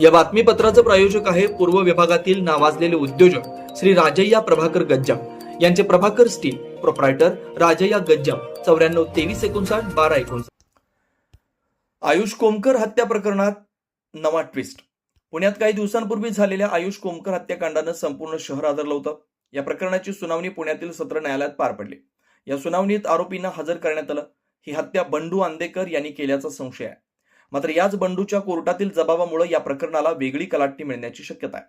या बातमीपत्राचं प्रायोजक आहे पूर्व विभागातील नावाजलेले उद्योजक श्री राजय्या प्रभाकर गज्जाम. यांचे प्रभाकर स्टील प्रोप्रायटर राजय्या गज्जाम. चौऱ्याण्णव तेवीस एकोणसाठ बारा एकोणसाठ. आयुष कोमकर हत्या प्रकरणात नवा ट्विस्ट पुण्यात काही दिवसांपूर्वी झालेल्या आयुष कोमकर हत्याकांडानं संपूर्ण शहर आदरलं होतं. या प्रकरणाची सुनावणी पुण्यातील सत्र न्यायालयात पार पडली. या सुनावणीत आरोपींना हजर करण्यात आलं. ही हत्या बंडू आंदेकर यांनी केल्याचा संशय आहे. मात्र याच बंडूच्या कोर्टातील जबाबामुळे या प्रकरणाला वेगळी कलाटणी मिळण्याची शक्यता आहे.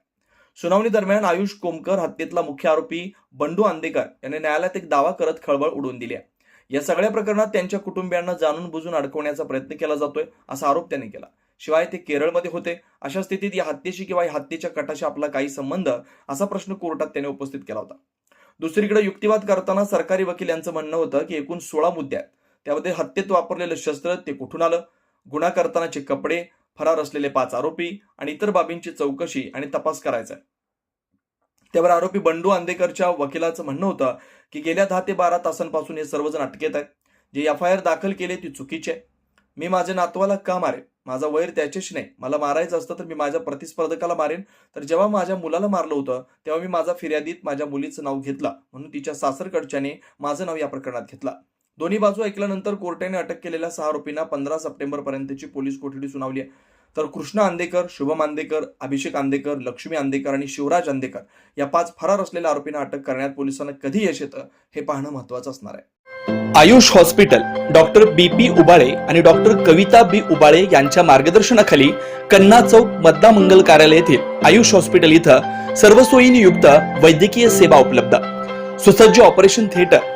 सुनावणी दरम्यान आयुष कोमकर हत्येतला मुख्य आरोपी बंडू आंदेकर याने न्यायालयात एक दावा करत खळबळ उडवून दिली आहे. या सगळ्या प्रकरणात त्यांच्या कुटुंबियांना जाणून बुजून अडकवण्याचा प्रयत्न केला जातोय असा आरोप त्यांनी केला. शिवाय ते केरळमध्ये होते. अशा स्थितीत या हत्येशी किंवा या हत्येच्या कटाशी आपला काही संबंध असा प्रश्न कोर्टात त्याने उपस्थित केला होता. दुसरीकडे युक्तिवाद करताना सरकारी वकील यांचं म्हणणं होतं की एकूण सोळा मुद्दे आहेत. त्यामध्ये हत्येत वापरलेलं शस्त्र ते कुठून आलं? गुन्हा करतानाचे कपडे फरार असलेले पाच आरोपी आणि इतर बाबींची चौकशी आणि तपास करायचा आहे त्यावर आरोपी बंडू आंदेकरच्या वकिलाचं म्हणणं होतं की गेल्या दहा ते बारा तासांपासून हे सर्वजण अटकेत आहेत. जे एफ आय आर दाखल केले ती चुकीची आहे. मी माझ्या नातवाला का मारेन? माझा वैर त्याच्याशी नाही. मला मारायचं असतं तर मी माझ्या प्रतिस्पर्धकाला मारेन. तर जेव्हा माझ्या मुलाला मारलं होतं तेव्हा मी माझा फिर्यादीत माझ्या मुलीचं नाव घेतलं म्हणून तिच्या सासरकडच्याने माझं नाव या प्रकरणात घेतलं. दोन्ही बाजू ऐकल्यानंतर कोर्टाने अटक केलेल्या सहा आरोपींना पंधरा सप्टेंबर पर्यंतची पोलीस कोठडी सुनावली आहे. तर कृष्णा आंदेकर शुभम आंदेकर अभिषेक आंदेकर लक्ष्मी आंदेकर आणि शिवराज आंदेकर या पाच फरार असलेल्या आरोपींना अटक करण्यात पोलिसांना कधी यश येतं हे पाहणं महत्वाचं असणार आहे. Ayush hospital doctor B P Ubale आणि डॉक्टर कविता बी उबाळे यांच्या मार्गदर्शनाखाली कन्ना चौक मद्दा मंगल कार्यालय येथील आयुष हॉस्पिटल इथं सर्व सोयींनी युक्त वैद्यकीय सेवा उपलब्ध. सुसज्ज ऑपरेशन थिएटर